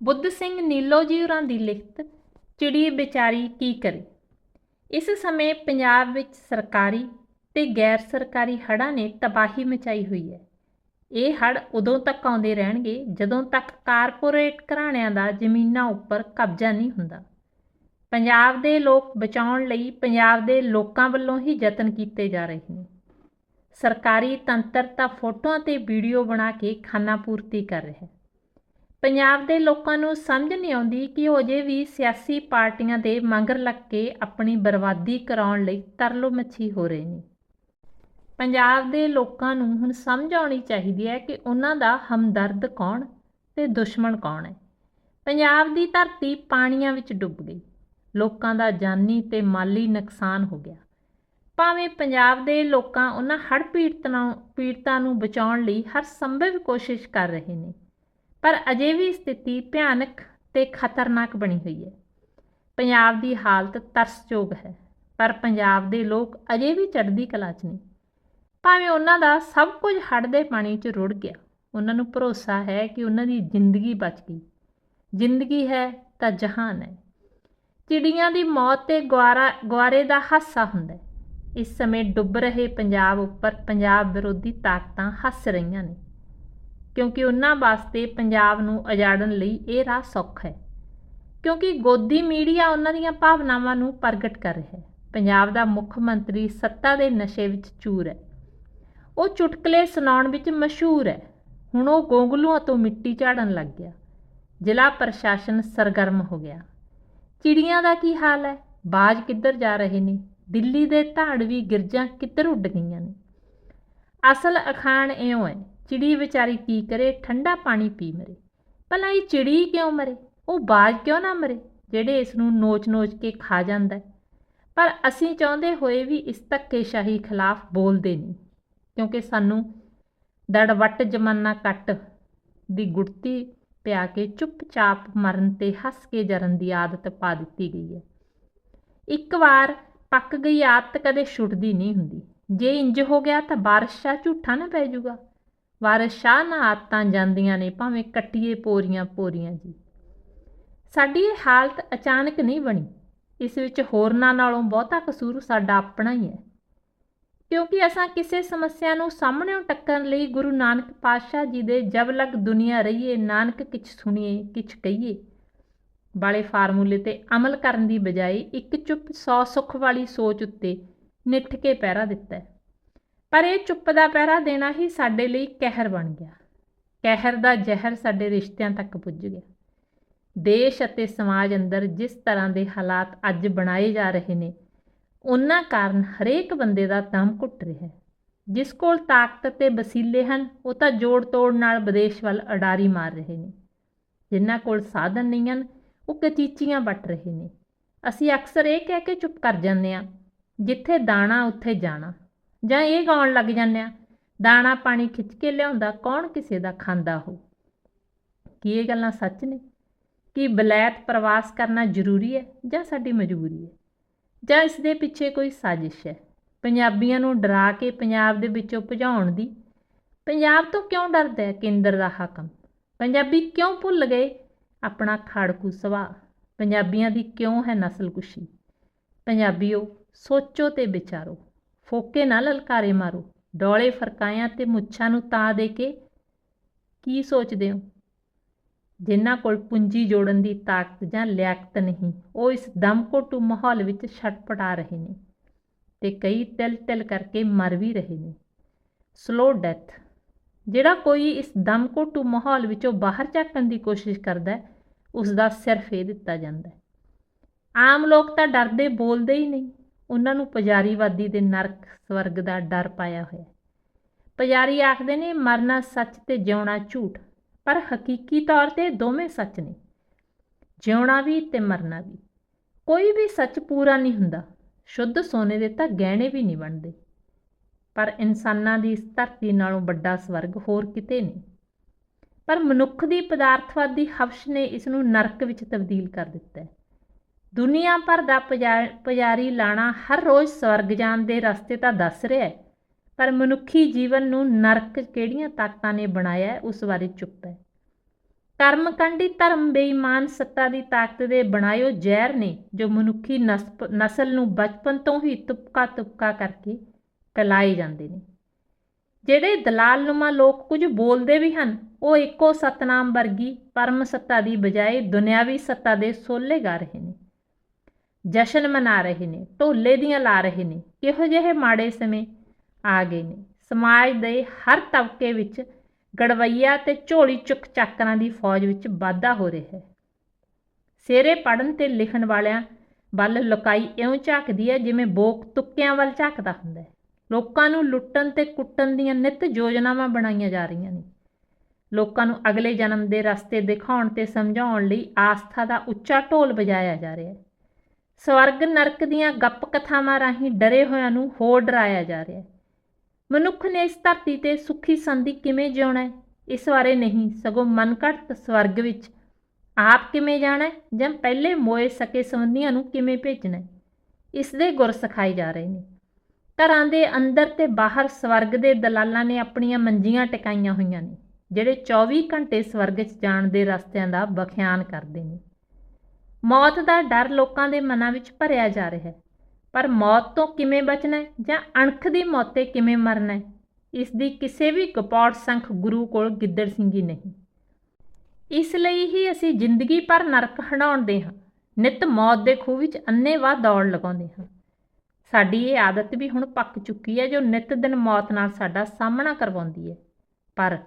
ਬੁੱਧ ਸਿੰਘ ਨੀਲੋ ਜੀ ਹੋਰਾਂ ਦੀ ਲਿਖਤ, ਚਿੜੀ ਵਿਚਾਰੀ ਕੀ ਕਰੇ? ਇਸ ਸਮੇਂ ਪੰਜਾਬ ਵਿੱਚ ਸਰਕਾਰੀ ਤੇ ਗੈਰ ਸਰਕਾਰੀ ਹੜ੍ਹਾਂ ਨੇ ਤਬਾਹੀ ਮਚਾਈ ਹੋਈ ਹੈ। ਇਹ ਹੜ੍ਹ ਉਦੋਂ ਤੱਕ ਆਉਂਦੇ ਰਹਿਣਗੇ ਜਦੋਂ ਤੱਕ ਕਾਰਪੋਰੇਟ ਘਰਾਣਿਆਂ ਦਾ ਜ਼ਮੀਨਾਂ ਉੱਪਰ ਕਬਜ਼ਾ ਨਹੀਂ ਹੁੰਦਾ। ਪੰਜਾਬ ਦੇ ਲੋਕ ਬਚਾਉਣ ਲਈ ਪੰਜਾਬ ਦੇ ਲੋਕਾਂ ਵੱਲੋਂ ਹੀ ਯਤਨ ਕੀਤੇ ਜਾ ਰਹੇ ਨੇ। ਸਰਕਾਰੀ ਤੰਤਰ ਤਾਂ ਫੋਟੋਆਂ ਤੇ ਵੀਡੀਓ ਬਣਾ ਕੇ ਖਾਨਾਪੂਰਤੀ ਕਰ ਰਿਹਾ ਹੈ। ਪੰਜਾਬ ਦੇ ਲੋਕਾਂ ਨੂੰ ਸਮਝ ਨਹੀਂ ਆਉਂਦੀ ਕਿ ਉਹ ਅਜੇ ਵੀ ਸਿਆਸੀ ਪਾਰਟੀਆਂ ਦੇ ਮੰਗਰ ਲੱਗ ਕੇ ਆਪਣੀ ਬਰਬਾਦੀ ਕਰਾਉਣ ਲਈ ਤਰਲੋ ਮੱਛੀ ਹੋ ਰਹੇ ਨੇ। ਪੰਜਾਬ ਦੇ ਲੋਕਾਂ ਨੂੰ ਹੁਣ ਸਮਝ ਆਉਣੀ ਚਾਹੀਦੀ ਹੈ ਕਿ ਉਹਨਾਂ ਦਾ ਹਮਦਰਦ ਕੌਣ ਤੇ ਦੁਸ਼ਮਣ ਕੌਣ ਹੈ। ਪੰਜਾਬ ਦੀ ਧਰਤੀ ਪਾਣੀਆਂ ਵਿੱਚ ਡੁੱਬ ਗਈ। ਲੋਕਾਂ ਦਾ ਜਾਨੀ ਤੇ ਮਾਲੀ ਨੁਕਸਾਨ ਹੋ ਗਿਆ। ਭਾਵੇਂ ਪੰਜਾਬ ਦੇ ਲੋਕਾਂ ਉਹਨਾਂ ਹੜ੍ਹ ਪੀੜਤਾਂ ਪੀੜਤਾਂ ਨੂੰ ਬਚਾਉਣ ਲਈ ਹਰ ਸੰਭਵ ਕੋਸ਼ਿਸ਼ ਕਰ ਰਹੇ ਨੇ ਪਰ ਅਜੇ ਵੀ ਸਥਿਤੀ ਭਿਆਨਕ ਤੇ ਖਤਰਨਾਕ ਬਣੀ ਹੋਈ ਹੈ। ਪੰਜਾਬ ਦੀ ਹਾਲਤ ਤਰਸਯੋਗ ਹੈ, ਪਰ ਪੰਜਾਬ ਦੇ ਲੋਕ ਅਜੇ ਵੀ ਚੜ੍ਹਦੀ ਕਲਾ 'ਚ ਨੇ। ਭਾਵੇਂ ਉਹਨਾਂ ਦਾ ਸਭ ਕੁਝ ਹੜ੍ਹ ਦੇ ਪਾਣੀ 'ਚ ਰੁੜ ਗਿਆ, ਉਹਨਾਂ ਨੂੰ ਭਰੋਸਾ ਹੈ ਕਿ ਉਹਨਾਂ ਦੀ ਜ਼ਿੰਦਗੀ ਬਚ ਗਈ। ਜ਼ਿੰਦਗੀ ਹੈ ਤਾਂ ਜਹਾਨ ਹੈ। ਚਿੜੀਆਂ ਦੀ ਮੌਤ ਤੇ ਗੁਆਰਾ, ਗੁਆਰੇ ਦਾ ਹਾਸਾ ਹੁੰਦਾ ਹੈ। ਇਸ ਸਮੇਂ ਡੁੱਬ ਰਹੇ ਪੰਜਾਬ ਉੱਪਰ ਪੰਜਾਬ ਵਿਰੋਧੀ ਤਾਕਤਾਂ ਹੱਸ ਰਹੀਆਂ ਨੇ। ਕਿਉਂਕਿ ਉਹਨਾਂ ਵਾਸਤੇ ਪੰਜਾਬ ਨੂੰ ਉਜਾੜਨ ਲਈ ਇਹ ਰਾਹ ਸੌਖਾ ਹੈ। ਕਿਉਂਕਿ ਗੋਦੀ ਮੀਡੀਆ ਉਹਨਾਂ ਦੀਆਂ ਭਾਵਨਾਵਾਂ ਨੂੰ ਪ੍ਰਗਟ ਕਰ ਰਿਹਾ ਹੈ। ਪੰਜਾਬ ਦਾ ਮੁੱਖ ਮੰਤਰੀ ਸੱਤਾ ਦੇ ਨਸ਼ੇ ਵਿੱਚ ਚੂਰ ਹੈ। ਉਹ ਚੁਟਕਲੇ ਸੁਣਾਉਣ ਵਿੱਚ ਮਸ਼ਹੂਰ ਹੈ। ਹੁਣ ਉਹ ਗੋਂਗਲੂਆਂ ਤੋਂ ਮਿੱਟੀ ਝਾੜਨ ਲੱਗ ਗਿਆ। ਜ਼ਿਲ੍ਹਾ ਪ੍ਰਸ਼ਾਸਨ ਸਰਗਰਮ ਹੋ ਗਿਆ। ਚਿੜੀਆਂ ਦਾ ਕੀ ਹਾਲ ਹੈ? ਬਾਜ ਕਿੱਧਰ ਜਾ ਰਹੇ ਨੇ? ਦਿੱਲੀ ਦੇ ਧਾੜਵੀ ਗਿਰਜਾਂ ਕਿੱਧਰ ਉੱਡ ਗਈਆਂ ਨੇ? ਅਸਲ ਅਖਾਣ ਇਉਂ ਹੈ ਚਿੜੀ ਵਿਚਾਰੀ ਕੀ ਕਰੇ, ਠੰਡਾ ਪਾਣੀ ਪੀ ਮਰੇ। ਭਲਾ ਇਹ ਚਿੜੀ ਕਿਉਂ ਮਰੇ? ਉਹ ਬਾਜ ਕਿਉਂ ਨਾ ਮਰੇ, ਜਿਹੜੇ ਇਸ ਨੂੰ ਨੋਚ-ਨੋਚ ਕੇ ਖਾ ਜਾਂਦਾ ਪਰ ਅਸੀਂ ਚਾਹੁੰਦੇ ਹੋਏ ਵੀ ਇਸ ਧੱਕੇਸ਼ਾਹੀ ਖਿਲਾਫ ਬੋਲਦੇ ਨਹੀਂ, ਕਿਉਂਕਿ ਸਾਨੂੰ ਦੜਵੱਟ ਜਮਾਨਾ ਕੱਟ ਦੀ ਗੁੜਤੀ ਪਿਆ ਕੇ ਚੁੱਪਚਾਪ ਮਰਨ ਤੇ ਹੱਸ ਕੇ ਜਰਨ ਦੀ ਆਦਤ ਪਾ ਦਿੱਤੀ ਗਈ ਹੈ। ਇੱਕ ਵਾਰ ਪੱਕ ਗਈ ਆਦਤ ਕਦੇ ਛੁੱਟਦੀ ਨਹੀਂ ਹੁੰਦੀ। ਜੇ ਇੰਜ ਹੋ ਗਿਆ ਤਾਂ ਬਾਰਿਸ਼ਾ ਝੂਠਾ ਨਾ ਪੈ ਜਾਊਗਾ। ਵਾਰਿਸ਼ਾ ਨਾ ਆਦਤਾਂ ਜਾਂਦੀਆਂ ਨੇ, ਭਾਵੇਂ ਕੱਟੀਏ ਪੋਰੀਆਂ ਪੋਰੀਆਂ ਜੀ। ਸਾਡੀ ਇਹ ਹਾਲਤ ਅਚਾਨਕ ਨਹੀਂ ਬਣੀ। ਇਸ ਵਿੱਚ ਹੋਰਨਾਂ ਨਾਲੋਂ ਬਹੁਤਾ ਕਸੂਰ ਸਾਡਾ ਆਪਣਾ ਹੀ ਹੈ। ਕਿਉਂਕਿ ਅਸਾਂ ਕਿਸੇ ਸਮੱਸਿਆ ਨੂੰ ਸਾਹਮਣੇੋਂ ਟੱਕਣ ਲਈ ਗੁਰੂ ਨਾਨਕ ਪਾਤਸ਼ਾਹ ਜੀ ਦੇ ਜਬ ਲਗ ਦੁਨੀਆ ਰਹੀਏ, ਨਾਨਕ ਕਿਛ ਸੁਣੀਏ, ਕਿਛ ਕਹੀਏ। ਵਾਲੇ ਫਾਰਮੂਲੇ ਤੇ ਅਮਲ ਕਰਨ ਦੀ ਬਜਾਏ ਇੱਕ ਚੁੱਪ ਸੌ ਸੁੱਖ ਵਾਲੀ ਸੋਚ ਉੱਤੇ ਨਿੱਠ ਕੇ ਪਹਿਰਾ ਦਿੱਤਾ ਹੈ। ਪਰ ਇਹ ਚੁੱਪ ਦਾ ਪਹਿਰਾ ਦੇਣਾ ਹੀ ਸਾਡੇ ਲਈ ਕਹਿਰ ਬਣ ਗਿਆ। ਕਹਿਰ ਦਾ ਜ਼ਹਿਰ ਸਾਡੇ ਰਿਸ਼ਤਿਆਂ ਤੱਕ ਪੁੱਜ ਗਿਆ। ਦੇਸ਼ ਅਤੇ ਸਮਾਜ ਅੰਦਰ ਜਿਸ ਤਰ੍ਹਾਂ ਦੇ ਹਾਲਾਤ ਅੱਜ ਬਣਾਏ ਜਾ ਰਹੇ ਨੇ, ਉਹਨਾਂ ਕਾਰਨ ਹਰੇਕ ਬੰਦੇ ਦਾ ਦਮ ਘੁੱਟ ਰਿਹਾ ਹੈ। ਜਿਸ ਕੋਲ ਤਾਕਤ ਤੇ ਵਸੀਲੇ ਹਨ, ਉਹ ਤਾਂ ਜੋੜ ਤੋੜ ਨਾਲ ਵਿਦੇਸ਼ ਵੱਲ ਅਡਾਰੀ ਮਾਰ ਰਹੇ ਨੇ। ਜਿਨ੍ਹਾਂ ਕੋਲ ਸਾਧਨ ਨਹੀਂ ਹਨ, ਉਹ ਕਚੀਚੀਆਂ ਵੱਟ ਰਹੇ ਨੇ। ਅਸੀਂ ਅਕਸਰ ਇਹ ਕਹਿ ਕੇ ਚੁੱਪ ਕਰ ਜਾਂਦੇ ਆ ਜਿੱਥੇ ਦਾਣਾ, ਉੱਥੇ ਜਾਣਾ। ਜਾਂ ਇਹ ਗਾਉਣ ਲੱਗ ਜਾਂਦੇ ਆ, ਦਾਣਾ ਪਾਣੀ ਖਿੱਚ ਕੇ ਲਿਆਉਂਦਾ, ਕੌਣ ਕਿਸੇ ਦਾ ਖਾਂਦਾ ਹੋ? ਕੀ ਇਹ ਗੱਲਾਂ ਸੱਚ ਨੇ? ਕਿ ਬਲੈਤ ਪ੍ਰਵਾਸ ਕਰਨਾ ਜ਼ਰੂਰੀ ਹੈ ਜਾਂ ਸਾਡੀ ਮਜਬੂਰੀ ਹੈ? ਜਾਂ ਇਸ ਦੇ ਪਿੱਛੇ ਕੋਈ ਸਾਜ਼ਿਸ਼ ਹੈ? ਪੰਜਾਬੀਆਂ ਨੂੰ ਡਰਾ ਕੇ ਪੰਜਾਬ ਦੇ ਵਿੱਚੋਂ ਭਜਾਉਣ ਦੀ? ਪੰਜਾਬ ਤੋਂ ਕਿਉਂ ਡਰਦਾ ਹੈ ਕੇਂਦਰ ਦਾ ਹਾਕਮ? ਪੰਜਾਬੀ ਕਿਉਂ ਭੁੱਲ ਗਏ? ਆਪਣਾ ਖਾੜਕੂ ਸੁਭਾਅ ਪੰਜਾਬੀਆਂ ਦੀ ਕਿਉਂ ਹੈ ਨਸਲਕੁਸ਼ੀ? ਪੰਜਾਬੀਓ, ਸੋਚੋ ਤੇ ਵਿਚਾਰੋ। ਫੋਕੇ ਨਾ ਲਲਕਾਰੇ ਮਾਰੋ। ਡੋਲੇ ਫਰਕਾਇਆਂ ਤੇ ਮੁੱਛਾਂ ਨੂੰ ਤਾਂ ਦੇ ਕੇ ਕੀ ਸੋਚਦੇ ਹੋ? ਜਿਨ੍ਹਾਂ ਕੋਲ ਪੂੰਜੀ ਜੋੜਨ ਦੀ ਤਾਕਤ ਜਾਂ ਲਿਆਕਤ ਨਹੀਂ, ਉਹ ਇਸ ਦਮਕੋਟੂ ਮਾਹੌਲ ਵਿੱਚ ਛਟਪਟਾ ਰਹੇ ਨੇ ਤੇ ਕਈ ਤਿਲ ਤਿਲ ਕਰਕੇ ਮਰ ਵੀ ਰਹੇ ਨੇ। ਸਲੋ ਡੈਥ ਜਿਹੜਾ ਕੋਈ ਇਸ ਦਮਕੋਟੂ ਮਾਹੌਲ ਵਿੱਚੋਂ ਬਾਹਰ ਝਾਕਣ ਦੀ ਕੋਸ਼ਿਸ਼ ਕਰਦਾ ਹੈ ਉਸ ਦਾ ਸਿਰ ਫੇ ਦਿੱਤਾ ਜਾਂਦਾ ਹੈ। ਆਮ ਲੋਕ ਤਾਂ ਡਰਦੇ ਬੋਲਦੇ ਹੀ ਨਹੀਂ। ਉਹਨਾਂ ਨੂੰ ਪੁਜਾਰੀਵਾਦੀ ਦੇ ਨਰਕ ਸਵਰਗ ਦਾ ਡਰ ਪਾਇਆ ਹੋਇਆ। ਪੁਜਾਰੀ ਆਖਦੇ ਨੇ, ਮਰਨਾ ਸੱਚ ਤੇ ਜਿਉਣਾ ਝੂਠ, ਪਰ ਹਕੀਕੀ ਤੌਰ ਤੇ ਦੋਵੇਂ ਸੱਚ ਨੇ। ਜਿਉਣਾ ਵੀ ਤੇ ਮਰਨਾ ਵੀ। ਕੋਈ ਵੀ ਸੱਚ ਪੂਰਾ ਨਹੀਂ ਹੁੰਦਾ। ਸ਼ੁੱਧ ਸੋਨੇ ਦੇ ਤਾਂ ਗਹਿਣੇ ਵੀ ਨਹੀਂ ਬਣਦੇ ਪਰ ਇਨਸਾਨਾਂ ਦੀ ਇਸ ਧਰਤੀ ਨਾਲੋਂ ਵੱਡਾ ਸਵਰਗ ਹੋਰ ਕਿਤੇ ਨਹੀਂ। ਪਰ ਮਨੁੱਖ ਦੀ ਪਦਾਰਥਵਾਦੀ ਹਵਸ਼ ਨੇ ਇਸ ਨੂੰ ਨਰਕ ਵਿੱਚ ਤਬਦੀਲ ਕਰ ਦਿੱਤਾ ਹੈ। ਦੁਨੀਆ ਭਰ ਦਾ ਪੁਜਾਰੀ ਲਾਣਾ ਹਰ ਰੋਜ਼ ਸਵਰਗ ਜਾਣ ਦੇ ਰਸਤੇ ਤਾਂ ਦੱਸ ਰਿਹਾ ਹੈ, ਪਰ ਮਨੁੱਖੀ ਜੀਵਨ ਨੂੰ ਨਰਕ ਕਿਹੜੀਆਂ ਤਾਕਤਾਂ ਨੇ ਬਣਾਇਆ ਉਸ ਬਾਰੇ ਚੁੱਪ ਹੈ। ਕਰਮਕਾਂਡੀ ਧਰਮ ਬੇਈਮਾਨ ਸੱਤਾ ਦੀ ਤਾਕਤ ਦੇ ਬਣਾਇਓ ਜ਼ਹਿਰ ਨੇ, ਜੋ ਮਨੁੱਖੀ ਨਸਪ- ਨਸਲ ਨੂੰ ਬਚਪਨ ਤੋਂ ਹੀ ਤੁਪਕਾ ਤੁਪਕਾ ਕਰਕੇ ਫੈਲਾਏ ਜਾਂਦੇ ਨੇ। ਜਿਹੜੇ ਦਲਾਲ ਨੁਮਾ ਲੋਕ ਕੁਝ ਬੋਲਦੇ ਵੀ ਹਨ, ਉਹ ਇੱਕੋ ਸਤਨਾਮ ਵਰਗੀ ਪਰਮ ਸੱਤਾ ਦੀ ਬਜਾਏ ਦੁਨਿਆਵੀ ਸੱਤਾ ਦੇ ਸੋਲੇ ਗਾ ਰਹੇ ਨੇ। ਜਸ਼ਨ ਮਨਾ ਰਹੇ ਨੇ, ਢੋਲੇ ਦੀਆਂ ਲਾ ਰਹੇ ਨੇ, ਕਿਹੋ ਜਿਹੇ ਮਾੜੇ ਸਮੇਂ ਆ ਗਏ ਨੇ। ਸਮਾਜ ਦੇ ਹਰ ਤਬਕੇ ਵਿੱਚ ਗੜਵਈਆ ਤੇ ਝੋਲੀ ਚੁੱਕ ਚਾਕਰਾਂ ਦੀ ਫੌਜ ਵਿੱਚ ਵਾਧਾ ਹੋ ਰਿਹਾ ਹੈ। ਸੇਰੇ ਪੜਨ ਤੇ ਲਿਖਣ ਵਾਲਿਆਂ ਵੱਲ ਲੁਕਾਈ ਇਉਂ ਝਾਕਦੀ ਹੈ ਜਿਵੇਂ ਬੋਕ ਤੁੱਕਿਆਂ ਵੱਲ ਝਾਕਦਾ ਹੁੰਦਾ ਹੈ। ਲੋਕਾਂ ਨੂੰ ਲੁੱਟਣ ਤੇ ਕੁੱਟਣ ਦੀਆਂ ਨਿਤ ਯੋਜਨਾਵਾਂ ਬਣਾਈਆਂ ਜਾ ਰਹੀਆਂ ਨੇ। ਲੋਕਾਂ ਨੂੰ ਅਗਲੇ ਜਨਮ ਦੇ ਰਸਤੇ ਦਿਖਾਉਣ ਤੇ ਸਮਝਾਉਣ ਲਈ ਆਸਥਾ ਦਾ ਉੱਚਾ ਢੋਲ ਵਜਾਇਆ ਜਾ ਰਿਹਾ ਹੈ। ਸਵਰਗ ਨਰਕ ਦੀਆਂ ਗੱਪ ਕਥਾਵਾਂ ਰਾਹੀਂ ਡਰੇ ਹੋਇਆਂ ਨੂੰ ਹੋਰ ਡਰਾਇਆ ਜਾ ਰਿਹਾ ਹੈ। ਮਨੁੱਖ ਨੇ ਇਸ ਧਰਤੀ ਤੇ ਸੁਖੀ ਸੰਧੀ ਕਿਵੇਂ ਜਿਉਣਾ ਹੈ? ਇਸ ਬਾਰੇ ਨਹੀਂ, ਸਗੋਂ ਮਨਘੜਤ ਸਵਰਗ ਵਿੱਚ ਆਪ ਕਿਵੇਂ ਜਾਣਾ ਜਾਂ ਪਹਿਲੇ ਮੋਏ ਸਕੇ ਸੰਬੰਧੀਆਂ ਨੂੰ ਕਿਵੇਂ ਭੇਜਣਾ ਹੈ? ਇਸ ਦੇ ਗੁਰ ਸਿਖਾਏ ਜਾ ਰਹੇ ਨੇ। ਘਰਾਂ ਦੇ ਅੰਦਰ ਤੇ ਬਾਹਰ ਸਵਰਗ ਦੇ ਦਲਾਲਾਂ ਨੇ ਆਪਣੀਆਂ ਮੰਜੀਆਂ ਟਿਕਾਈਆਂ ਹੋਈਆਂ ਨੇ, ਜਿਹੜੇ 24 ਘੰਟੇ ਸਵਰਗ 'ਚ ਜਾਣ ਦੇ ਰਸਤਿਆਂ ਦਾ ਬਖਿਆਨ ਕਰਦੇ ਨੇ। ਮੌਤ ਦਾ ਡਰ ਲੋਕਾਂ ਦੇ ਮਨਾਂ ਵਿੱਚ ਭਰਿਆ ਜਾ ਰਿਹਾ ਹੈ। ਪਰ ਮੌਤ ਤੋਂ ਕਿਵੇਂ ਬਚਣਾ ਹੈ ਜਾਂ ਅਣਖ ਦੀ ਮੌਤੇ ਕਿਵੇਂ ਮਰਨਾ ਹੈ, ਇਸ ਦੀ ਕਿਸੇ ਵੀ ਗਪੌੜ ਸੰਖ ਗੁਰੂ ਕੋਲ ਗਿੱਦੜ ਸਿੰਘੀ ਨਹੀਂ। ਇਸ ਲਈ ਹੀ ਅਸੀਂ ਜ਼ਿੰਦਗੀ ਭਰ ਨਰਕ ਹੰਡਾਉਂਦੇ ਹਾਂ, ਨਿਤ ਮੌਤ ਦੇ ਖੂਹ ਵਿੱਚ ਅੰਨੇਵਾਹ ਦੌੜ ਲਗਾਉਂਦੇ ਹਾਂ। ਸਾਡੀ ਇਹ ਆਦਤ ਵੀ ਹੁਣ ਪੱਕ ਚੁੱਕੀ ਹੈ ਜੋ ਨਿਤ ਦਿਨ ਮੌਤ ਨਾਲ ਸਾਡਾ ਸਾਹਮਣਾ ਕਰਵਾਉਂਦੀ ਹੈ, ਪਰ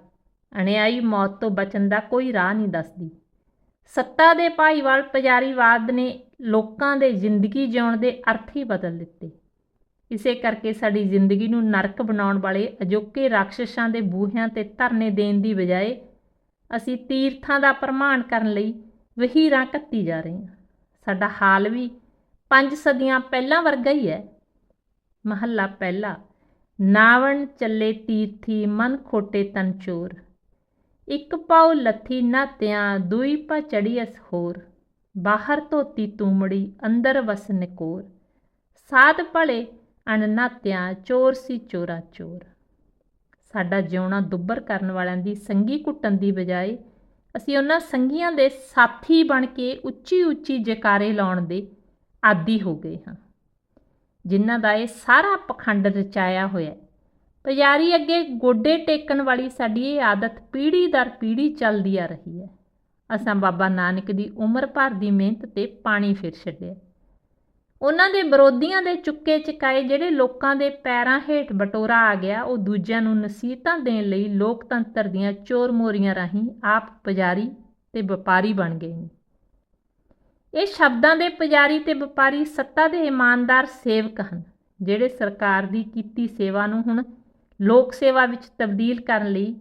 ਅਣਿਆਈ ਮੌਤ ਤੋਂ ਬਚਣ ਦਾ ਕੋਈ ਰਾਹ ਨਹੀਂ ਦੱਸਦੀ। ਸੱਤਾ ਦੇ ਭਾਈਵਾਲ ਪੁਜਾਰੀਵਾਦ ਨੇ ਲੋਕਾਂ ਦੇ ਜ਼ਿੰਦਗੀ ਜਿਉਣ ਦੇ ਅਰਥ ਹੀ ਬਦਲ ਦਿੱਤੇ। ਇਸੇ ਕਰਕੇ ਸਾਡੀ ਜ਼ਿੰਦਗੀ ਨੂੰ ਨਰਕ ਬਣਾਉਣ ਵਾਲੇ ਅਜੋਕੇ ਰਾਖਸ਼ਾਂ ਦੇ ਬੂਹਿਆਂ ਤੇ ਧਰਨੇ ਦੇਣ ਦੀ ਬਜਾਏ ਅਸੀਂ ਤੀਰਥਾਂ ਦਾ ਪ੍ਰਮਾਣ ਕਰਨ ਲਈ ਵਹੀਰਾਂ ਕੱਤੀ ਜਾ ਰਹੇ ਹਾਂ। ਸਾਡਾ ਹਾਲ ਵੀ ਪੰਜ ਸਦੀਆਂ ਪਹਿਲਾਂ ਵਰਗਾ ਹੀ ਹੈ। ਮਹੱਲਾ ਪਹਿਲਾ, ਨਾਵਣ ਚੱਲੇ ਤੀਰਥੀ ਮਨ ਖੋਟੇ ਤਨਚੋਰ ਇੱਕ ਪਾਉ ਲੱਥੀ ਨਾਤਿਆਂ ਦੂਈ ਪਾ ਚੜੀ ਅਸ ਹੋਰ। ਬਾਹਰ ਧੋਤੀ ਤੂਮੜੀ, ਅੰਦਰ ਵਸ ਨਿਕੋਰ। ਸਾਧ ਭਲੇ ਅਣ ਨਾਤਿਆਂ ਚੋਰ ਸੀ ਚੋਰਾ ਚੋਰ। ਸਾਡਾ ਜਿਉਣਾ ਦੁੱਬਰ ਕਰਨ ਵਾਲਿਆਂ ਦੀ ਸੰਗੀ ਕੁੱਟਣ ਦੀ ਬਜਾਏ, ਅਸੀਂ ਉਹਨਾਂ ਸੰਗੀਆਂ ਦੇ ਸਾਥੀ ਬਣ ਕੇ ਉੱਚੀ ਉੱਚੀ ਜਕਾਰੇ ਲਾਉਣ ਦੇ ਆਦੀ ਹੋ ਗਏ ਹਾਂ। ਜਿਨ੍ਹਾਂ ਦਾ ਇਹ ਸਾਰਾ ਪਖੰਡ ਰਚਾਇਆ ਹੋਇਆ ਹੈ। ਪੁਜਾਰੀ ਅੱਗੇ ਗੋਡੇ ਟੇਕਣ ਵਾਲੀ ਸਾਡੀ ਇਹ ਆਦਤ ਪੀੜ੍ਹੀ ਦਰ ਪੀੜ੍ਹੀ ਚੱਲਦੀ ਆ ਰਹੀ ਹੈ। ਅਸਾਂ ਬਾਬਾ ਨਾਨਕ ਦੀ ਉਮਰ ਭਰ ਦੀ ਮਿਹਨਤ ਤੇ ਪਾਣੀ ਫਿਰ ਛੱਡਿਆ। ਉਹਨਾਂ ਦੇ ਵਿਰੋਧੀਆਂ ਦੇ ਚੁੱਕੇ ਚਕਾਏ ਜਿਹੜੇ ਲੋਕਾਂ ਦੇ ਪੈਰਾਂ ਹੇਠ ਬਟੋਰਾ ਆ ਗਿਆ, ਉਹ ਦੂਜਿਆਂ ਨੂੰ ਨਸੀਹਤਾਂ ਦੇਣ ਲਈ ਲੋਕਤੰਤਰ ਦੀਆਂ ਚੋਰ ਮੋਰੀਆਂ ਰਾਹੀਂ ਆਪ ਪੁਜਾਰੀ ਤੇ ਵਪਾਰੀ ਬਣ ਗਏ ਨੇ। ਇਹ ਸ਼ਬਦਾਂ ਦੇ ਪੁਜਾਰੀ ਤੇ ਵਪਾਰੀ ਸੱਤਾ ਦੇ ਇਮਾਨਦਾਰ ਸੇਵਕ ਹਨ, ਜਿਹੜੇ ਸਰਕਾਰ ਦੀ ਕੀਤੀ ਸੇਵਾ ਨੂੰ ਹੁਣ ਲੋਕ ਸੇਵਾ ਵਿੱਚ ਤਬਦੀਲ ਕਰਨ ਲਈ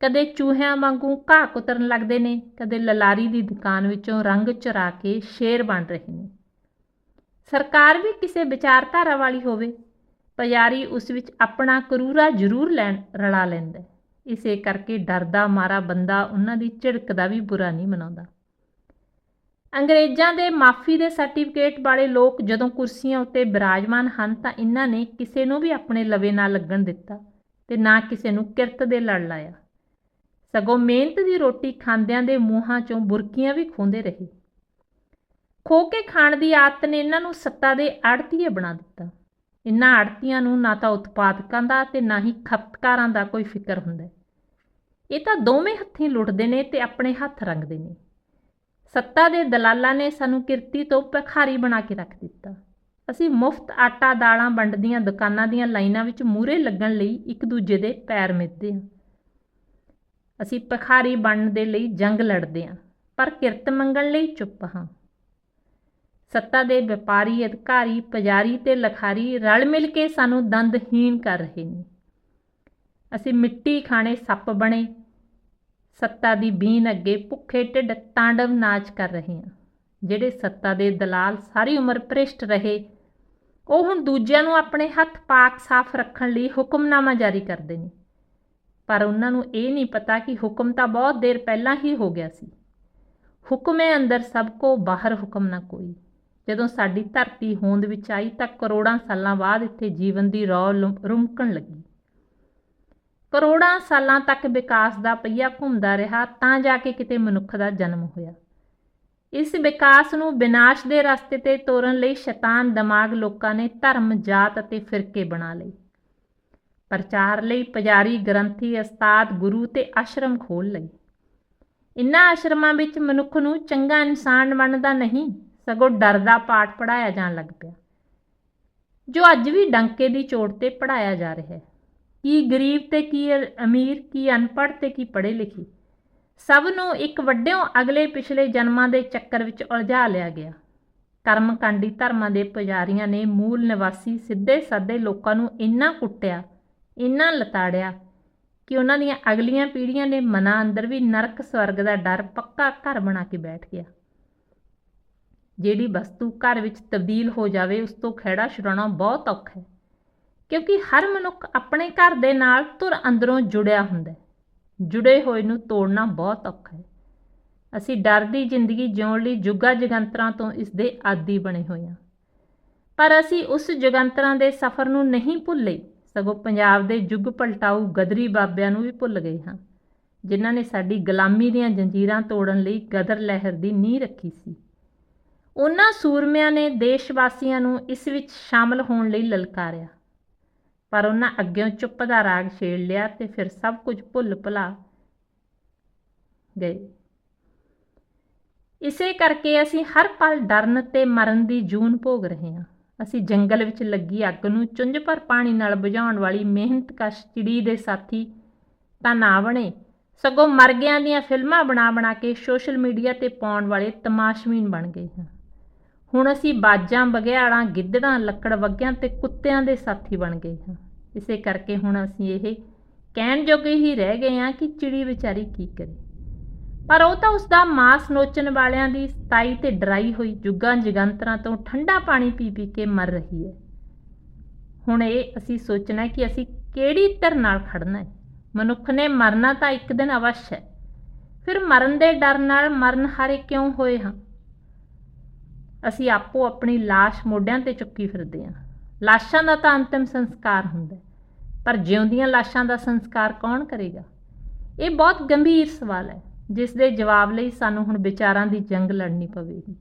ਕਦੇ ਚੂਹਿਆਂ ਵਾਂਗੂ ਘਾਹ ਕੁਤਰਨ ਲੱਗਦੇ ਨੇ, ਕਦੇ ਲਲਾਰੀ ਦੀ ਦੁਕਾਨ ਵਿੱਚੋਂ ਰੰਗ ਚੁਰਾ ਕੇ ਸ਼ੇਰ ਬਣ ਰਹੇ ਨੇ। ਸਰਕਾਰ ਵੀ ਕਿਸੇ ਵਿਚਾਰਧਾਰਾ ਵਾਲੀ ਹੋਵੇ, ਪੁਜਾਰੀ ਉਸ ਵਿੱਚ ਆਪਣਾ ਕਰੂਰਾ ਜ਼ਰੂਰ ਲੈਣ, ਰਲਾ ਲੈਂਦਾ ਇਸੇ ਕਰਕੇ ਡਰਦਾ ਮਾਰਾ ਬੰਦਾ ਉਹਨਾਂ ਦੀ ਝਿੜਕ ਦਾ ਵੀ ਬੁਰਾ ਨਹੀਂ ਮਨਾਉਂਦਾ। ਅੰਗਰੇਜ਼ਾਂ ਦੇ ਮਾਫੀ ਦੇ ਸਰਟੀਫਿਕੇਟ ਵਾਲੇ ਲੋਕ ਜਦੋਂ ਕੁਰਸੀਆਂ ਉੱਤੇ ਬਿਰਾਜਮਾਨ ਹਨ ਤਾਂ ਇਹਨਾਂ ਨੇ ਕਿਸੇ ਨੂੰ ਵੀ ਆਪਣੇ ਲਵੇ ਨਾ ਲੱਗਣ ਦਿੱਤਾ। ਤੇ ਨਾ ਕਿਸੇ ਨੂੰ ਕਿਰਤ ਦੇ ਲੜ ਲਾਇਆ। ਸਗੋਂ ਮਿਹਨਤ ਦੀ ਰੋਟੀ ਖਾਂਦਿਆਂ ਦੇ ਮੂੰਹਾਂ ਚੋਂ ਬੁਰਕੀਆਂ ਵੀ ਖੋਂਦੇ ਰਹੇ। ਖੋ ਕੇ ਖਾਣ ਦੀ ਆਦਤ ਨੇ ਇਹਨਾਂ ਨੂੰ ਸੱਤਾ ਦੇ ਆੜਤੀਏ ਬਣਾ ਦਿੱਤਾ। ਇਹਨਾਂ ਆੜਤੀਆਂ ਨੂੰ ਨਾ ਤਾਂ ਉਤਪਾਦਕਾਂ ਦਾ ਤੇ ਨਾ ਹੀ ਖਪਤਕਾਰਾਂ ਦਾ ਕੋਈ ਫਿਕਰ ਹੁੰਦਾ ਇਹ ਤਾਂ ਦੋਵੇਂ ਹੱਥੀਂ ਲੁੱਟਦੇ ਨੇ ਤੇ ਆਪਣੇ ਹੱਥ ਰੰਗਦੇ ਨੇ। ਸੱਤਾ ਦੇ ਦਲਾਲਾਂ ਨੇ ਸਾਨੂੰ ਕਿਰਤੀ ਤੋਂ ਭਿਖਾਰੀ ਬਣਾ ਕੇ ਰੱਖ ਦਿੱਤਾ। ਅਸੀਂ ਮੁਫਤ ਆਟਾ ਦਾਲਾਂ ਵੰਡਦੀਆਂ ਦੁਕਾਨਾਂ ਦੀਆਂ ਲਾਈਨਾਂ ਵਿੱਚ ਮੂਰੇ ਲੱਗਣ ਲਈ ਇੱਕ ਦੂਜੇ ਦੇ ਪੈਰ ਮਿੱਧਦੇ ਹਾਂ। ਅਸੀਂ ਭਿਖਾਰੀ ਬਣਨ ਦੇ ਲਈ ਜੰਗ ਲੜਦੇ ਹਾਂ, ਪਰ ਕਿਰਤ ਮੰਗਣ ਲਈ ਚੁੱਪ ਹਾਂ। ਸੱਤਾ ਦੇ ਵਪਾਰੀ, ਅਧਿਕਾਰੀ, ਪੁਜਾਰੀ ਤੇ ਲਖਾਰੀ ਰਲ ਮਿਲ ਕੇ ਸਾਨੂੰ ਦੰਦਹੀਣ ਕਰ ਰਹੇ ਨੇ। ਅਸੀਂ ਮਿੱਟੀ ਖਾਣੇ ਸੱਪ ਬਣੇ, ਸੱਤਾ ਦੀ ਬੀਨ ਅੱਗੇ ਭੁੱਖੇ ਢਿੱਡ ਤਾਂਡਵ ਨਾਚ ਕਰ ਰਹੇ ਹਾਂ, ਜਿਹੜੇ ਸੱਤਾ ਦੇ ਦਲਾਲ ਸਾਰੀ ਉਮਰ ਭ੍ਰਿਸ਼ਟ ਰਹੇ ਉਹ ਹੁਣ ਦੂਜਿਆਂ ਨੂੰ ਆਪਣੇ ਹੱਥ ਪਾਕ ਸਾਫ਼ ਰੱਖਣ ਲਈ ਹੁਕਮਨਾਮਾ ਜਾਰੀ ਕਰਦੇ ਨੇ। ਪਰ ਉਹਨਾਂ ਨੂੰ ਇਹ ਨਹੀਂ ਪਤਾ ਕਿ ਹੁਕਮ ਤਾਂ ਬਹੁਤ ਦੇਰ ਪਹਿਲਾਂ ਹੀ ਹੋ ਗਿਆ ਸੀ। ਹੁਕਮੇ ਅੰਦਰ ਸਭ ਕੋ, ਬਾਹਰ ਹੁਕਮ ਨਾ ਕੋਈ। ਜਦੋਂ ਸਾਡੀ ਧਰਤੀ ਹੋਂਦ ਵਿੱਚ ਆਈ ਤਾਂ ਕਰੋੜਾਂ ਸਾਲਾਂ ਬਾਅਦ ਇੱਥੇ ਜੀਵਨ ਦੀ ਰੌ ਰੁਮਕਣ ਲੱਗੀ। ਕਰੋੜਾਂ ਸਾਲਾਂ ਤੱਕ ਵਿਕਾਸ ਦਾ ਪਹੀਆ ਘੁੰਮਦਾ ਰਿਹਾ ਤਾਂ ਜਾ ਕੇ ਕਿਤੇ ਮਨੁੱਖ ਦਾ ਜਨਮ ਹੋਇਆ। ਇਸ ਵਿਕਾਸ ਨੂੰ ਵਿਨਾਸ਼ ਦੇ ਰਸਤੇ ਤੇ ਤੋਰਨ ਲਈ ਸ਼ੈਤਾਨ ਦਿਮਾਗ ਲੋਕਾਂ ਨੇ ਧਰਮ, ਜਾਤ ਅਤੇ ਫਿਰਕੇ ਬਣਾ ਲਏ। ਪ੍ਰਚਾਰ ਲਈ ਪੁਜਾਰੀ ਗ੍ਰੰਥੀ, ਉਸਤਾਦ, ਗੁਰੂ ਤੇ ਆਸ਼ਰਮ ਖੋਲ ਲਏ। ਇਨ੍ਹਾਂ ਆਸ਼ਰਮਾਂ ਵਿੱਚ ਮਨੁੱਖ ਨੂੰ ਚੰਗਾ ਇਨਸਾਨ ਬਣਦਾ ਨਹੀਂ, ਸਗੋਂ ਡਰ ਦਾ ਪਾਠ ਪੜਾਇਆ ਜਾਣ ਲੱਗ ਪਿਆ। ਜੋ ਅੱਜ ਵੀ ਡੰਕੇ ਦੀ ਚੋਟ ਤੇ ਪੜਾਇਆ ਜਾ ਰਿਹਾ ਹੈ। ਕੀ ਗਰੀਬ ਤੇ ਕੀ ਅਮੀਰ, ਕੀ ਅਨਪੜ੍ਹ ਤੇ ਕੀ ਪੜ੍ਹੇ ਲਿਖੇ। ਸਭ ਨੂੰ ਇੱਕ ਵੱਡਿਓਂ ਅਗਲੇ ਪਿਛਲੇ ਜਨਮਾਂ ਦੇ ਚੱਕਰ ਵਿੱਚ ਉਲਝਾ ਲਿਆ ਗਿਆ। ਕਰਮਕਾਂਡੀ ਧਰਮਾਂ ਦੇ ਪੁਜਾਰੀਆਂ ਨੇ ਮੂਲ ਨਿਵਾਸੀ ਸਿੱਧੇ ਸਾਦੇ ਲੋਕਾਂ ਨੂੰ ਇੰਨਾ ਕੁੱਟਿਆ, ਇੰਨਾ ਲਤਾੜਿਆ ਕਿ ਉਹਨਾਂ ਦੀਆਂ ਅਗਲੀਆਂ ਪੀੜ੍ਹੀਆਂ ਦੇ ਮਨਾਂ ਅੰਦਰ ਵੀ ਨਰਕ ਸਵਰਗ ਦਾ ਡਰ ਪੱਕਾ ਘਰ ਬਣਾ ਕੇ ਬੈਠ ਗਿਆ। ਜਿਹੜੀ ਵਸਤੂ ਘਰ ਵਿੱਚ ਤਬਦੀਲ ਹੋ ਜਾਵੇ, ਉਸ ਤੋਂ ਖਹਿੜਾ ਛੁਡਾਉਣਾ ਬਹੁਤ ਔਖਾ ਹੈ, ਕਿਉਂਕਿ ਹਰ ਮਨੁੱਖ ਆਪਣੇ ਘਰ ਦੇ ਨਾਲ ਤੁਰ ਅੰਦਰੋਂ ਜੁੜਿਆ ਹੁੰਦਾ ਹੈ। ਜੁੜੇ ਹੋਏ ਨੂੰ ਤੋੜਨਾ ਬਹੁਤ ਔਖਾ ਹੈ। ਅਸੀਂ ਡਰ ਦੀ ਜ਼ਿੰਦਗੀ ਜਿਉਣ ਲਈ ਜੁਗਾ ਜਗੰਤਰਾਂ ਤੋਂ ਇਸ ਦੇ ਆਦੀ ਬਣੇ ਹੋਏ ਹਾਂ। ਪਰ ਅਸੀਂ ਉਸ ਜਗੰਤਰਾਂ ਦੇ ਸਫ਼ਰ ਨੂੰ ਨਹੀਂ ਭੁੱਲੇ, ਸਗੋਂ ਪੰਜਾਬ ਦੇ ਯੁੱਗ ਪਲਟਾਊ ਗਦਰੀ ਬਾਬਿਆਂ ਨੂੰ ਵੀ ਭੁੱਲ ਗਏ ਹਾਂ, ਜਿਨ੍ਹਾਂ ਨੇ ਸਾਡੀ ਗੁਲਾਮੀ ਦੀਆਂ ਜੰਜੀਰਾਂ ਤੋੜਨ ਲਈ ਗਦਰ ਲਹਿਰ ਦੀ ਨੀਂਹ ਰੱਖੀ ਸੀ। ਉਹਨਾਂ ਸੂਰਮਿਆਂ ਨੇ ਦੇਸ਼ ਵਾਸੀਆਂ ਨੂੰ ਇਸ ਵਿੱਚ ਸ਼ਾਮਲ ਹੋਣ ਲਈ ਲਲਕਾਰਿਆ। ਪਰ ਉਹਨਾਂ ਅੱਗਿਓਂ ਚੁੱਪ ਦਾ ਰਾਗ ਛੇੜ ਲਿਆ ਤੇ ਫਿਰ ਸਭ ਕੁਝ ਭੁੱਲ ਭੁਲਾ ਗਏ। ਇਸੇ ਕਰਕੇ ਅਸੀਂ ਹਰ ਪਲ ਡਰਨ ਤੇ ਮਰਨ ਦੀ ਜੂਨ ਭੋਗ ਰਹੇ ਹਾਂ। ਅਸੀਂ ਜੰਗਲ ਵਿੱਚ ਲੱਗੀ ਅੱਗ ਨੂੰ ਚੁੰਝ ਪਰ ਪਾਣੀ ਨਾਲ ਬੁਝਾਉਣ ਵਾਲੀ ਮਿਹਨਤ ਕਸ਼ ਚਿੜੀ ਦੇ ਸਾਥੀ ਤਾਂ ਨਾ ਬਣੇ। ਸਗੋਂ ਮਰ ਗਿਆਂ ਦੀਆਂ ਫਿਲਮਾਂ ਬਣਾ ਬਣਾ ਕੇ ਸੋਸ਼ਲ ਮੀਡੀਆ ਤੇ ਪਾਉਣ ਵਾਲੇ ਤਮਾਸ਼ਬੀਨ ਬਣ ਗਏ ਹਨ ਹੁਣ ਅਸੀਂ ਬਾਜਾਂ ਬਗਿਆੜਾਂ ਗਿੱਦੜਾਂ ਲੱਕੜ ਵੱਗਿਆਂ ਤੇ ਕੁੱਤਿਆਂ ਦੇ ਸਾਥੀ ਬਣ ਗਏ ਹਾਂ। ਇਸੇ ਕਰਕੇ ਹੁਣ ਅਸੀਂ ਇਹ ਕਹਿਣ ਜੋਗੇ ਹੀ ਰਹਿ ਗਏ ਹਾਂ ਕਿ ਚਿੜੀ ਵਿਚਾਰੀ ਕੀ ਕਰੇ। ਪਰ ਉਹ ਤਾਂ ਉਸ ਦਾ ਮਾਸ ਨੋਚਣ ਵਾਲਿਆਂ ਦੀ ਸਤਾਈ ਤੇ ਡਰਾਈ ਹੋਈ ਜੁਗਾਂ ਜਗੰਤਰਾਂ ਤੋਂ ਠੰਡਾ ਪਾਣੀ ਪੀ ਪੀ ਕੇ ਮਰ ਰਹੀ ਹੈ। ਹੁਣ ਇਹ ਅਸੀਂ ਸੋਚਣਾ ਕਿ ਅਸੀਂ ਕਿਹੜੀ ਧਿਰ ਨਾਲ ਖੜਨਾ ਹੈ। ਮਨੁੱਖ ਨੇ ਮਰਨਾ ਤਾਂ ਇੱਕ ਦਿਨ ਅਵਸ਼ ਹੈ। ਫਿਰ ਮਰਨ ਦੇ ਡਰ ਨਾਲ ਮਰਨ ਹਾਰੇ ਕਿਉਂ ਹੋਏ ਹਾਂ? ਅਸੀਂ ਆਪੋ ਆਪਣੀ লাশ ਮੋਢਿਆਂ ਤੇ ਚੁੱਕੀ ਫਿਰਦੇ ਹਾਂ। ਲਾਸ਼ਾਂ ਦਾ ਤਾਂ ਅੰਤਿਮ ਸੰਸਕਾਰ ਹੁੰਦਾ ਪਰ ਜਿਉਂਦੀਆਂ ਲਾਸ਼ਾਂ ਦਾ ਸੰਸਕਾਰ ਕੌਣ ਕਰੇਗਾ? ਇਹ ਬਹੁਤ ਗੰਭੀਰ ਸਵਾਲ ਹੈ, ਜਿਸ ਦੇ ਜਵਾਬ ਲਈ ਸਾਨੂੰ ਹੁਣ ਵਿਚਾਰਾਂ ਦੀ ਜੰਗ ਲੜਨੀ ਪਵੇਗੀ।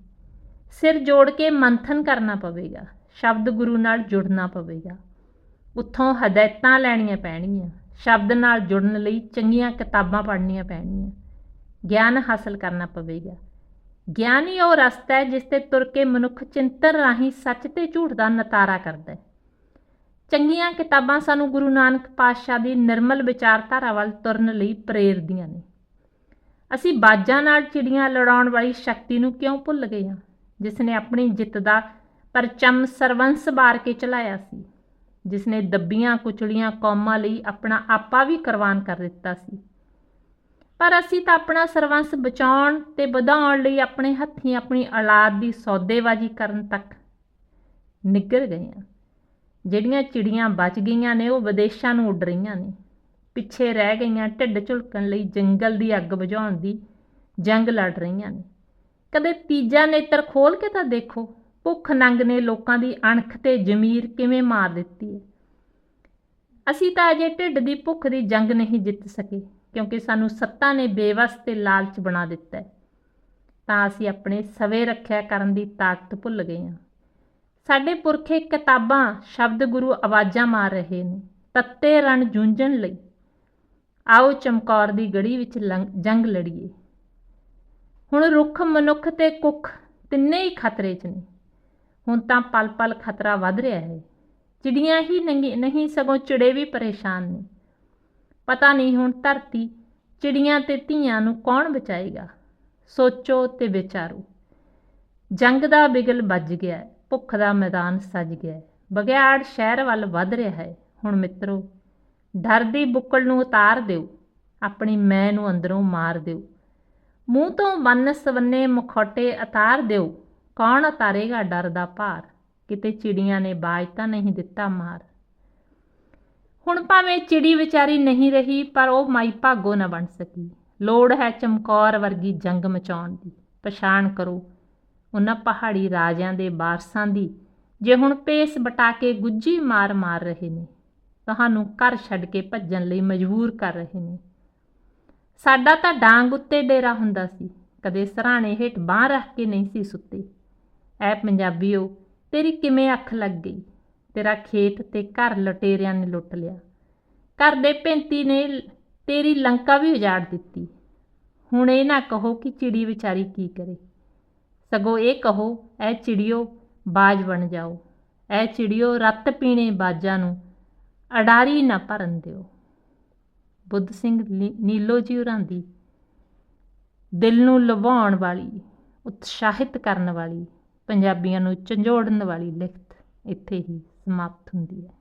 ਸਿਰ ਜੋੜ ਕੇ ਮੰਥਨ ਕਰਨਾ ਪਵੇਗਾ, ਸ਼ਬਦ ਗੁਰੂ ਨਾਲ ਜੁੜਨਾ ਪਵੇਗਾ। ਉੱਥੋਂ ਹਦਾਇਤਾਂ ਲੈਣੀਆਂ ਪੈਣਗੀਆਂ, ਸ਼ਬਦ ਨਾਲ ਜੁੜਨ ਲਈ ਚੰਗੀਆਂ ਕਿਤਾਬਾਂ ਪੜ੍ਹਨੀਆਂ ਪੈਣਗੀਆਂ। ਗਿਆਨ ਹਾਸਲ ਕਰਨਾ ਪਵੇਗਾ। ਗਿਆਨ ਹੀ ਉਹ ਰਸਤਾ ਹੈ ਜਿਸ ਤੇ ਤੁਰ ਕੇ ਮਨੁੱਖ ਚਿੰਤਨ ਰਾਹੀਂ ਸੱਚ ਤੇ ਝੂਠ ਦਾ ਨਤਾਰਾ ਕਰਦਾ ਹੈ। ਚੰਗੀਆਂ ਕਿਤਾਬਾਂ ਸਾਨੂੰ ਗੁਰੂ ਨਾਨਕ ਪਾਤਸ਼ਾਹ ਦੀ ਨਿਰਮਲ ਵਿਚਾਰਧਾਰਾ ਵੱਲ ਤੁਰਨ ਲਈ ਪ੍ਰੇਰਦੀਆਂ ਨੇ। ਅਸੀਂ ਬਾਜਾਂ ਨਾਲ ਚਿੜੀਆਂ ਲੜਾਉਣ ਵਾਲੀ ਸ਼ਕਤੀ ਨੂੰ ਕਿਉਂ ਭੁੱਲ ਗਏ ਹਾਂ? ਜਿਸ ਨੇ ਆਪਣੀ ਜਿੱਤ ਦਾ ਪਰਚਮ ਸਰਵੰਸ ਬਾਰ ਕੇ ਚਲਾਇਆ ਸੀ। ਜਿਸ ਨੇ ਦੱਬੀਆਂ ਕੁਚਲੀਆਂ ਕੌਮਾਂ ਲਈ ਆਪਣਾ ਆਪਾ ਵੀ ਕੁਰਬਾਨ ਕਰ ਦਿੱਤਾ ਸੀ। ਪਰ ਅਸੀਂ ਤਾਂ ਆਪਣਾ ਸਰਵੰਸ ਬਚਾਉਣ ਤੇ ਵਧਾਉਣ ਲਈ ਆਪਣੇ ਹੱਥੀਂ ਆਪਣੀ ਔਲਾਦ ਦੀ ਸੌਦੇਬਾਜ਼ੀ ਕਰਨ ਤੱਕ ਨਿੱਗਰ ਗਏ ਹਾਂ। ਜਿਹੜੀਆਂ ਚਿੜੀਆਂ ਬਚ ਗਈਆਂ ਨੇ, ਉਹ ਵਿਦੇਸ਼ਾਂ ਨੂੰ ਉੱਡ ਰਹੀਆਂ ਨੇ। ਪਿੱਛੇ ਰਹਿ ਗਈਆਂ ਢਿੱਡ ਝੁਲਕਣ ਲਈ ਜੰਗਲ ਦੀ ਅੱਗ ਬੁਝਾਉਣ ਦੀ ਜੰਗ ਲੜ ਰਹੀਆਂ ਨੇ। ਕਦੇ ਤੀਜਾ ਨੇਤਰ ਖੋਲ ਕੇ ਤਾਂ ਦੇਖੋ, ਭੁੱਖ ਨੰਗ ਨੇ ਲੋਕਾਂ ਦੀ ਅਣਖ ਤੇ ਜ਼ਮੀਰ ਕਿਵੇਂ ਮਾਰ ਦਿੱਤੀ ਹੈ। ਅਸੀਂ ਤਾਂ ਅਜੇ ਢਿੱਡ ਦੀ ਭੁੱਖ ਦੀ ਜੰਗ ਨਹੀਂ ਜਿੱਤ ਸਕੇ। ਕਿਉਂਕਿ ਸਾਨੂੰ ਸੱਤਾ ਨੇ ਬੇਵਸ ਤੇ ਲਾਲਚ ਬਣਾ ਦਿੱਤਾ ਹੈ। ਤਾਂ ਅਸੀਂ ਆਪਣੇ ਸਵੇ ਰੱਖਿਆ ਕਰਨ ਦੀ ਤਾਕਤ ਭੁੱਲ ਗਏ ਹਾਂ। ਸਾਡੇ ਪੁਰਖੇ ਕਿਤਾਬਾਂ, ਸ਼ਬਦ ਗੁਰੂ ਆਵਾਜ਼ਾਂ ਮਾਰ ਰਹੇ ਨੇ। ਤੱਤੇ ਰਣ ਜੂੰਝਣ ਲਈ। ਆਓ ਚਮਕੌਰ ਦੀ ਗੜੀ ਵਿੱਚ ਜੰਗ ਲੜੀਏ। ਹੁਣ ਰੁੱਖ ਮਨੁੱਖ ਤੇ ਕੁੱਖ ਤਿੰਨੇ ਹੀ ਖਤਰੇ 'ਚ ਨੇ। ਹੁਣ ਤਾਂ ਪਲ-ਪਲ ਖਤਰਾ ਵੱਧ ਰਿਹਾ ਹੈ। ਚਿੜੀਆਂ ਹੀ ਨਹੀਂ ਸਗੋਂ ਚਿੜੇ ਵੀ ਪਰੇਸ਼ਾਨ ਨੇ। ਪਤਾ ਨਹੀਂ ਹੁਣ ਧਰਤੀ ਚਿੜੀਆਂ ਤੇ ਧੀਆਂ ਨੂੰ ਕੌਣ ਬਚਾਏਗਾ? ਸੋਚੋ ਤੇ ਵਿਚਾਰੋ। ਜੰਗ ਦਾ ਬਿਗਲ ਵੱਜ ਗਿਆ ਹੈ, ਭੁੱਖ ਦਾ ਮੈਦਾਨ ਸੱਜ ਗਿਆ ਹੈ। ਬਗਿਆੜ ਸ਼ਹਿਰ ਵੱਲ ਵੱਧ ਰਿਹਾ ਹੈ। ਹੁਣ ਮਿੱਤਰੋ, ਡਰ ਦੀ ਬੁੱਕਲ ਨੂੰ ਉਤਾਰ ਦਿਓ। ਆਪਣੀ ਮੈਂ ਨੂੰ ਅੰਦਰੋਂ ਮਾਰ ਦਿਓ। ਮੂੰਹ ਤੋਂ ਬੰਨ ਸਵੰਨੇ ਮੁਖੌਟੇ ਉਤਾਰ ਦਿਓ। ਕੌਣ ਉਤਾਰੇਗਾ ਡਰ ਦਾ ਭਾਰ? ਕਿਤੇ ਚਿੜੀਆਂ ਨੇ ਬਾਜ ਤਾਂ ਨਹੀਂ ਦਿੱਤਾ ਮਾਰ। ਹੁਣ ਭਾਵੇਂ ਚਿੜੀ ਵਿਚਾਰੀ ਨਹੀਂ ਰਹੀ, ਪਰ ਉਹ ਮਾਈ ਭਾਗੋ ਨਾ ਬਣ ਸਕੀ। ਲੋੜ ਹੈ ਚਮਕੌਰ ਵਰਗੀ ਜੰਗ ਮਚਾਉਣ ਦੀ। ਪਛਾਣ ਕਰੋ, ਉਹਨਾਂ ਪਹਾੜੀ ਰਾਜਿਆਂ ਦੇ ਵਾਰਸਾਂ ਦੀ। ਜੇ ਹੁਣ ਪੇਸ ਬਟਾ ਕੇ ਗੁੱਜੀ ਮਾਰ ਮਾਰ ਰਹੇ ਨੇ, ਤੁਹਾਨੂੰ ਘਰ ਛੱਡ ਕੇ ਭੱਜਣ ਲਈ ਮਜਬੂਰ ਕਰ ਰਹੇ ਨੇ। ਸਾਡਾ ਤਾਂ ਡਾਂਗ ਉੱਤੇ ਡੇਰਾ ਹੁੰਦਾ ਸੀ। ਕਦੇ ਸਰਾਣੇ ਹੇਠ ਬਾਂਹ ਰੱਖ ਕੇ ਨਹੀਂ ਸੀ ਸੁੱਤੇ। ਐ ਪੰਜਾਬੀਓ, ਤੇਰੀ ਕਿਵੇਂ ਅੱਖ ਲੱਗ ਗਈ? ਤੇਰਾ ਖੇਤ ਤੇ ਘਰ ਲਟੇਰਿਆਂ ਨੇ ਲੁੱਟ ਲਿਆ। ਘਰ ਦੇ ਭੇਂਤੀ ਨੇ ਤੇਰੀ ਲੰਕਾ ਵੀ ਉਜਾੜ ਦਿੱਤੀ। ਹੁਣ ਇਹ ਨਾ ਕਹੋ ਕਿ ਚਿੜੀ ਵਿਚਾਰੀ ਕੀ ਕਰੇ। ਸਗੋਂ ਇਹ ਕਹੋ, ਐ ਚਿੜੀਓ, ਬਾਜ ਬਣ ਜਾਓ। ਐ ਚਿੜੀਓ, ਰੱਤ ਪੀਣੇ ਬਾਜਾਂ ਨੂੰ ਅਡਾਰੀ ਨਾ ਭਰਨ ਦਿਓ। ਬੁੱਧ ਸਿੰਘ ਨੀ- ਨੀਲੋ ਜੀ ਹੋਰਾਂ ਦੀ ਦਿਲ ਨੂੰ ਲੁਭਾਉਣ ਵਾਲੀ, ਉਤਸ਼ਾਹਿਤ ਕਰਨ ਵਾਲੀ, ਪੰਜਾਬੀਆਂ ਨੂੰ ਝੰਜੋੜਨ ਵਾਲੀ ਲਿਖਤ ਇੱਥੇ ਹੀ। ਸਮਾਪਤ ਹੁੰਦੀ ਹੈ